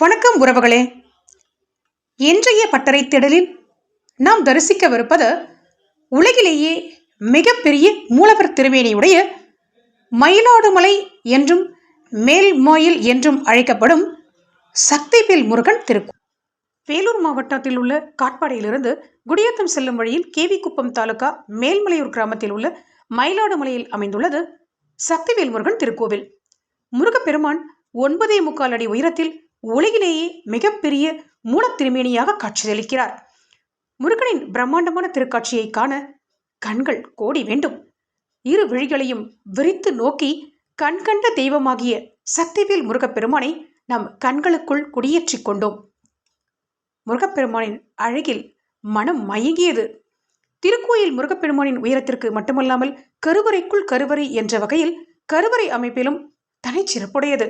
வணக்கம் உறவுகளே. இன்றைய பட்டறை திடலில் நாம் தரிசிக்கவிருப்பது உலகிலேயே மிகப்பெரிய மூலவர் திருமேனியுடைய மயிலாடுமலை என்றும் மேல்மோயில் என்றும் அழைக்கப்படும் சக்திவேல் முருகன் திருக்கு வேலூர் மாவட்டத்தில் உள்ள காட்பாடியிலிருந்து குடியாத்தம் செல்லும் வழியில் கேவிக்குப்பம் தாலுகா மேல்மலையூர் கிராமத்தில் உள்ள மயிலாடுமலையில் அமைந்துள்ளது சக்திவேல் முருகன் திருக்கோவில். முருகப்பெருமான் ஒன்பதே முக்கால் அடி உயரத்தில் உலகிலேயே மிகப்பெரிய மூலத்திருமேனியாக காட்சியளிக்கிறார். முருகனின் பிரம்மாண்டமான திருக்காட்சியை காண கண்கள் கோடி வேண்டும். இரு விழிகளையும் விரித்து நோக்கி கண்கண்ட தெய்வமாகிய சக்திவேல் முருகப்பெருமானை நம் கண்களுக்குள் குடியேற்றிக் கொண்டோம். முருகப்பெருமானின் அழகில் மனம் மயங்கியது. திருக்கோயில் முருகப்பெருமானின் உயரத்திற்கு மட்டுமல்லாமல் கருவறைக்குள் கருவறை என்ற வகையில் கருவறை அமைப்பிலும் தனிச்சிறப்புடையது.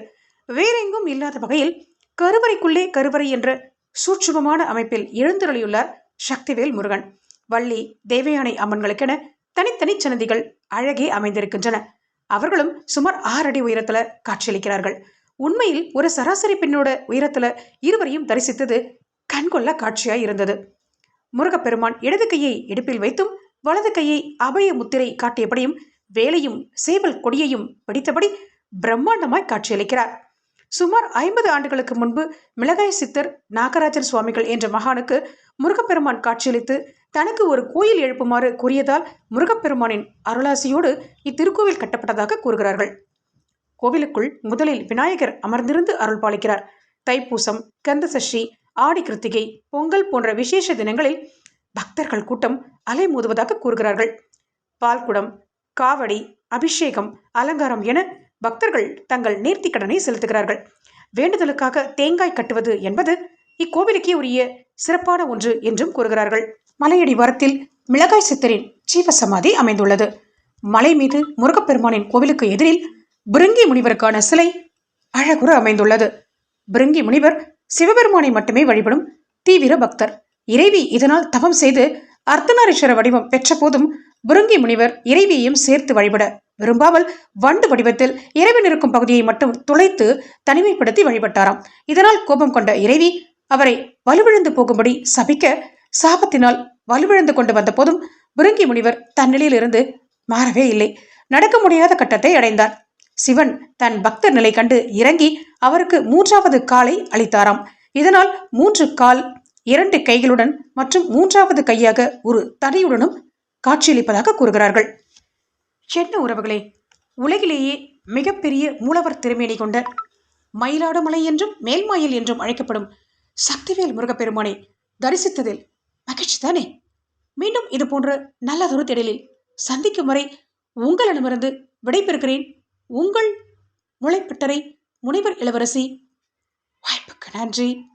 வேறெங்கும் இல்லாத வகையில் கருவறைக்குள்ளே கருவறை என்ற சூட்சுமமான அமைப்பில் எழுந்தருளியுள்ளார் சக்திவேல் முருகன். வள்ளி தேவயானை அம்மன்களுக்கென தனித்தனி சன்னதிகள் அழகே அமைந்திருக்கின்றன. அவர்களும் சுமார் ஆறு அடி உயரத்துல காட்சியளிக்கிறார்கள். உண்மையில் ஒரு சராசரி பெண்ணோட உயரத்துல இருவரையும் தரிசித்தது கண்கொள்ள காட்சியாய் இருந்தது. முருகப்பெருமான் இடது கையை இடுப்பில் வைத்தும் வலது கையை அபய முத்திரை காட்டியபடியும் வேலையும் சேவல் கொடியையும் பிடித்தபடி பிரம்மாண்டமாய் காட்சியளிக்கிறார். சுமார் ஐம்பது ஆண்டுகளுக்கு முன்பு மிளகாய் சித்தர் நாகராஜன் சுவாமிகள் என்ற மகானுக்கு முருகப்பெருமான் காட்சியளித்து தனக்கு ஒரு கோயில் எழுப்புமாறு கூறியதால் முருகப்பெருமானின் அருளாசியோடு இத்திருக்கோவில் கட்டப்பட்டதாக கூறுகிறார்கள். கோவிலுக்குள் முதலில் விநாயகர் அமர்ந்திருந்து அருள் பாலிக்கிறார். தைப்பூசம் கந்தசஷ்டி ஆடி கிருத்திகை பொங்கல் போன்ற விசேஷ தினங்களில் பக்தர்கள் கூட்டம் அலைமோதுவதாக கூறுகிறார்கள். பால்குடம் காவடி அபிஷேகம் அலங்காரம் என பக்தர்கள் தங்கள் நேர்த்திக்கடனை செலுத்துகிறார்கள். வேண்டுதலுக்காக தேங்காய் கட்டுவது என்பது இக்கோவிலுக்கே உரிய சிறப்பான ஒன்று என்றும் கூறுகிறார்கள். மலையடிவாரத்தில் மிளகாய் சித்தரின் ஜீவ சமாதி அமைந்துள்ளது. மலை மீது முருகப்பெருமானின் கோவிலுக்கு எதிரில் பிருங்கி முனிவருக்கான சிலை அழகுற அமைந்துள்ளது. பிருங்கி முனிவர் சிவபெருமானை மட்டுமே வழிபடும் தீவிர பக்தர். இறைவி இதனால் தவம் செய்து அர்த்தநாரீஸ்வர வடிவம் பெற்ற போதும் பிருங்கி முனிவர் இறைவியையும் சேர்த்து வழிபட விரும்பாமல் வண்டு வடிவத்தில் இறைவன் இருக்கும் பகுதியை மட்டும் துளைத்து தனிமைப்படுத்தி வழிபட்டாராம். இதனால் கோபம் கொண்ட இறைவி அவரை வலுவிழந்து போகும்படி சபிக்க சாபத்தினால் வலுவிழந்து கொண்டு வந்த போதும் பிருங்கி முனிவர் தன்னிலையிலிருந்து மாறவே இல்லை. நடக்க முடியாத கட்டத்தை அடைந்தார். சிவன் தன் பக்தர் நிலை கண்டு இறங்கி அவருக்கு மூன்றாவது காலை அளித்தாராம். இதனால் மூன்று கால் இரண்டு கைகளுடன் மற்றும் மூன்றாவது கையாக ஒரு தடியுடனும் காட்சியளிப்பதாக கூறுகிறார்கள். சென்ன உறவுகளே உலகிலேயே மிகப்பெரிய மூலவர் திருமேனி கொண்ட மயிலாடுமலை என்றும் மேல்மாயில் என்றும் அழைக்கப்படும் சக்திவேல் முருகப்பெருமானை தரிசித்ததில் மகிழ்ச்சி தானே? மீண்டும் இது போன்ற நல்லதொரு திடலில் சந்திக்கும் வரை உங்களிடமிருந்து விடைபெறுகிறேன். உங்கள் முளைப்பட்டறை முனைவர் இளவரசி வாய்ப்புக்கு நன்றி.